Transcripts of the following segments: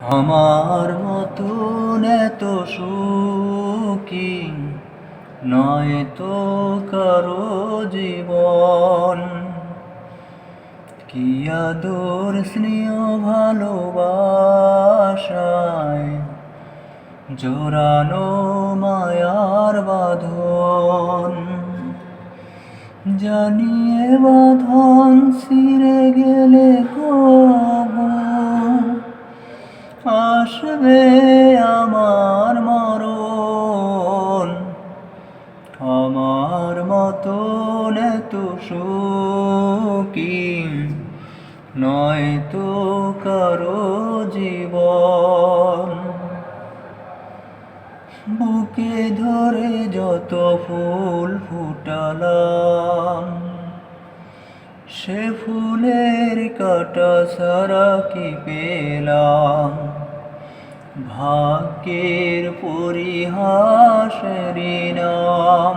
আমার মতন এত সুখী নয় তো কারও জীবন। কি আদর স্নেহ ভালোবাসায় জোরানো মায়ার বাঁধন। জানিয়ে বাঁধন ছিঁড়ে গেলে কবু মতন এত সুখী, নয় তো কারও জীবন। বুকে ধরে যত ফুল ফুটালাম, সে ফুলের কাটা সারা কি পেলাম? ভাগ্যের পরিহাসের নাম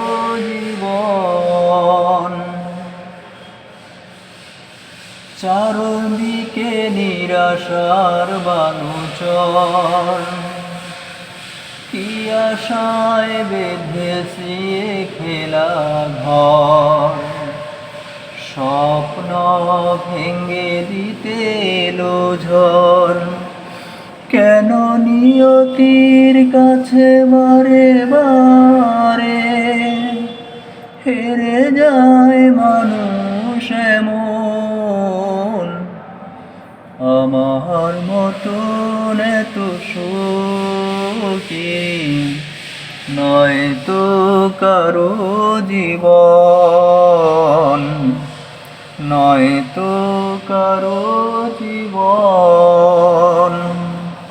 চারদিকে নিরাশার বানুচর। কি আশায় বেঁধেছি খেলা ঘর। স্বপ্ন ভেঙে দিতে এলো ঝড়। কেন নিয়তির কাছে বারে বারে হেরে যায় মানুষ এমন আমার মতন এত সুখী নয় তো কারও জীবন নয় তো কারও